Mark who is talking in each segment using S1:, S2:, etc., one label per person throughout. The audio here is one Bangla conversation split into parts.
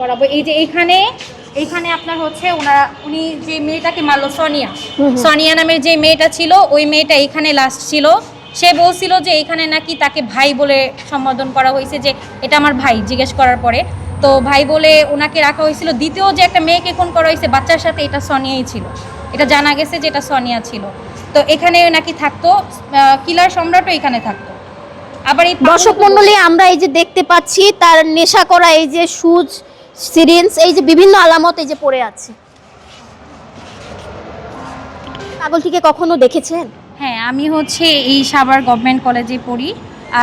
S1: করাবো। এই যে এইখানে এইখানে আপনার হচ্ছে ওনারা উনি যে মেয়েটাকে মারলো সোনিয়া। সোনিয়া নামের যে মেয়েটা ছিল ওই মেয়েটা এখানে লাস্ট ছিল। সে বলছিল যে এখানে নাকি তাকে ভাই বলে সম্বোধন করা হয়েছে যে এটা আমার ভাই জিজ্ঞেস করার পরে। তো ভাই বলে ওনাকে রাখা হয়েছিল। দ্বিতীয় যে একটা মেয়েকে খুন করা হয়েছে বাচ্চার সাথে এটা সোনিয়াই ছিল। এটা জানা গেছে যে এটা সোনিয়া ছিল। তো এখানে নাকি থাকতো কিলার সম্রাটও এখানে থাকতো। আবার এই
S2: দর্শক মন্ডলী আমরা এই যে দেখতে পাচ্ছি তার নেশা করা এই যে সুজ সিরিঞ্জ এই যে বিভিন্ন আলামত এই যে পড়ে আছে। পাগলটিকে কখনো দেখেছেন?
S1: হ্যাঁ আমি হচ্ছে এই সাভার গভর্নমেন্ট কলেজে পড়ি।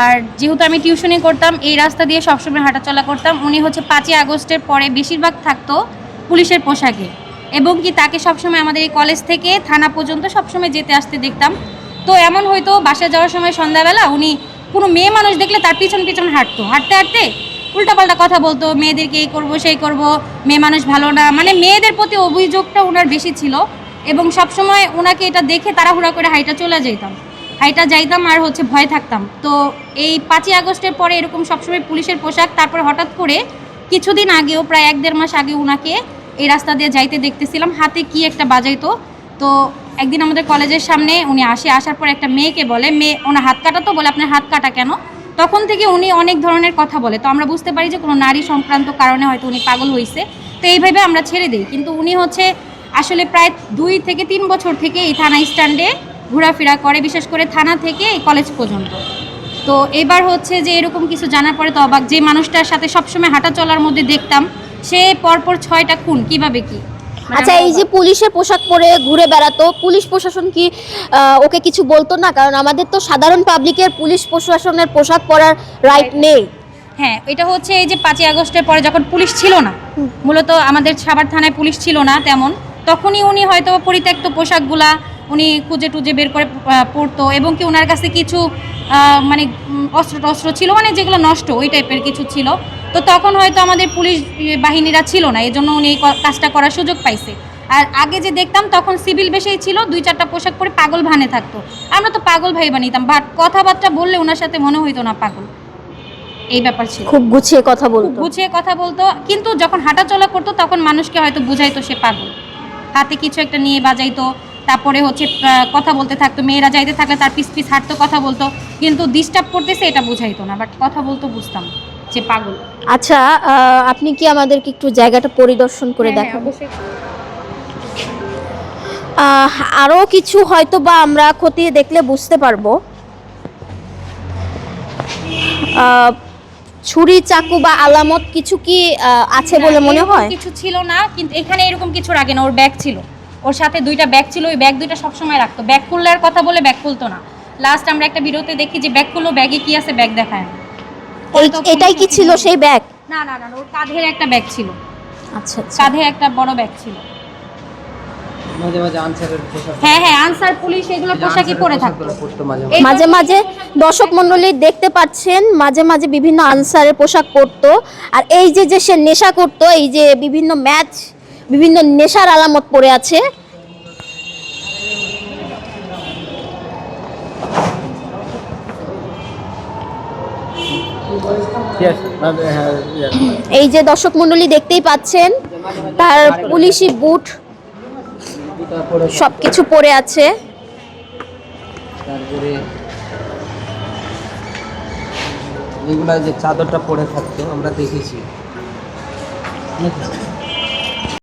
S1: আর যেহেতু আমি টিউশনি করতাম, এই রাস্তা দিয়ে সবসময় হাঁটাচলা করতাম। উনি হচ্ছে পাঁচই আগস্টের পরে বেশিরভাগ থাকতো পুলিশের পোশাকে। এবং কি তাকে সবসময় আমাদের এই কলেজ থেকে থানা পর্যন্ত সবসময় যেতে আসতে দেখতাম। তো এমন হয়তো বাসা যাওয়ার সময় সন্ধ্যাবেলা উনি কোনো মেয়ে মানুষ দেখলে তার পিছন পিছন হাঁটতো। হাঁটতে হাঁটতে উল্টাপাল্টা কথা বলতো, মেয়েদেরকে এই করব, সেই করব, মেয়ে মানুষ ভালো না। মানে মেয়েদের প্রতি অভিযোগটা ওনার বেশি ছিল এবং সবসময় ওনাকে এটা দেখে তাড়াহুড়া করে হাইটা চলে যেতাম হাইটা যাইতাম আর হচ্ছে ভয় থাকতাম। তো এই পাঁচই আগস্টের পরে এরকম সবসময় পুলিশের পোশাক, তারপর হঠাৎ করে কিছুদিন আগেও, প্রায় এক দেড় মাস আগে ওনাকে এই রাস্তা দিয়ে যাইতে দেখতেছিলাম। হাতে কি একটা বাজাইতো। তো একদিন আমাদের কলেজের সামনে উনি আসে, আসার পর একটা মেয়েকে বলে, মেয়ে, ওনার হাত কাটা তো? বলে, আপনার হাত কাটা কেন? তখন থেকে উনি অনেক ধরনের কথা বলে। তো আমরা বুঝতে পারি যে কোনো নারী সংক্রান্ত কারণে হয়তো উনি পাগল হয়েছে তো এইভাবে আমরা ছেড়ে দিই। কিন্তু উনি হচ্ছে আসলে প্রায় দুই থেকে তিন বছর থেকে এই থানা স্ট্যান্ডে ঘোরাফেরা করে, বিশেষ করে থানা থেকে কলেজ পর্যন্ত। তো এবার হচ্ছে যে এরকম কিছু জানার পরে তো অবাক। যে মানুষটার সাথে সবসময় হাঁটা চলার মধ্যে দেখতাম, সে পরপর ছয়টা খুন, কীভাবে কি?
S2: আচ্ছা এই যে পুলিশের পোশাক পরে ঘুরে বেড়াতো পুলিশ প্রশাসন কি ওকে কিছু বলতো না? কারণ আমাদের তো সাধারণ পাবলিকের পুলিশ প্রশাসনের পোশাক পরার রাইট নেই।
S1: হ্যাঁ এটা হচ্ছে এই যে পাঁচই আগস্টের পরে যখন পুলিশ ছিল না মূলত আমাদের সাভার থানায় পুলিশ ছিল না তেমন তখনই উনি হয়তো পরিত্যক্ত পোশাকগুলা উনি খুঁজে টুজে বের করে পরতো এবং কি ওনার কাছে কিছু মানে অস্ত্র টস্ত্র ছিল মানে যেগুলো নষ্ট ওই টাইপের কিছু ছিল। তো তখন হয়তো আমাদের পুলিশ বাহিনীরা ছিল না এই জন্য উনি এই কাজটা করার সুযোগ পাইছে। আর আগে যে দেখতাম তখন সিভিল বেশেই ছিল দুই চারটা পোশাক পরে পাগল ভানে থাকতো। আমরা তো পাগল ভাই বানিতাম বাট কথাবার্তা বললে ওনার সাথে মনে হইতো না পাগল। এই ব্যাপার ছিল।
S2: খুব গুছিয়ে কথা বলতো।
S1: গুছিয়ে কথা বলতো কিন্তু যখন হাঁটাচলা করতো তখন মানুষকে হয়তো বুঝাইতো সে পাগল। হাতে কিছু একটা নিয়ে বাজাইতো তারপরে হচ্ছে কথা বলতে থাকতো মেয়েরা যাইতে থাকলে তার পিস পিস হাঁটতো কথা বলতো। কিন্তু ডিস্টার্ব করতেছে এটা বুঝাইতো না বাট কথা বলতো বুঝতাম। যে পাগল।
S2: আচ্ছা আপনি কি আমাদেরকে একটু জায়গাটা পরিদর্শন করে
S1: হ্যাঁ, হ্যাঁ,
S2: দেখাবেন
S1: অবশ্যই।
S2: আহ, আরও কিছু হয়তো বা আমরা খতিয়ে দেখলে বুঝতে পারব। ছুরি চাকু বা আলামত কিছু কি আছে বলে মনে হয়?
S1: কিছু ছিল না কিন্তু এখানে এরকম কিছু রাখে না ওর ব্যাগ ছিল। ওর সাথে দুইটা ব্যাগ ছিল ওই ব্যাগ দুইটা সবসময় রাখতো। ব্যাগ খুললার কথা বলে ব্যাগ খুলতো না। লাস্ট আমরা একটা ভিডিওতে দেখি যে ব্যাগ খুললো ব্যাগে কি আছে ব্যাগ দেখায় না।
S2: এটাই কি ছিল সেই ব্যাগ
S1: না না না ওর কাঁধের একটা ব্যাগ ছিল।
S2: আচ্ছা আচ্ছা।
S1: কাঁধে একটা বড় ব্যাগ ছিল।
S3: মাঝে মাঝে আনসারের পোশাক
S1: হ্যাঁ হ্যাঁ আনসার পুলিশ এগুলো পোশাকই পরে থাকতো।
S3: মাঝে
S2: মাঝে। দর্শক মন্ডলী দেখতে পাচ্ছেন মাঝে মাঝে বিভিন্ন আনসারের পোশাক পরতো। আর এই যে যে সে নেশা করতো এই যে বিভিন্ন ম্যাচ বিভিন্ন নেশার আলামত পড়ে আছে
S3: Yes, মাঝে, হ্যাঁ, yes.
S2: এই যে দর্শক মন্ডলী দেখতেই পাচ্ছেন তার পুলিশি বুট সবকিছু পরে আছে।
S3: তারপরে এগুলা যে চাদরটা পরে থাকতো আমরা দেখেছি।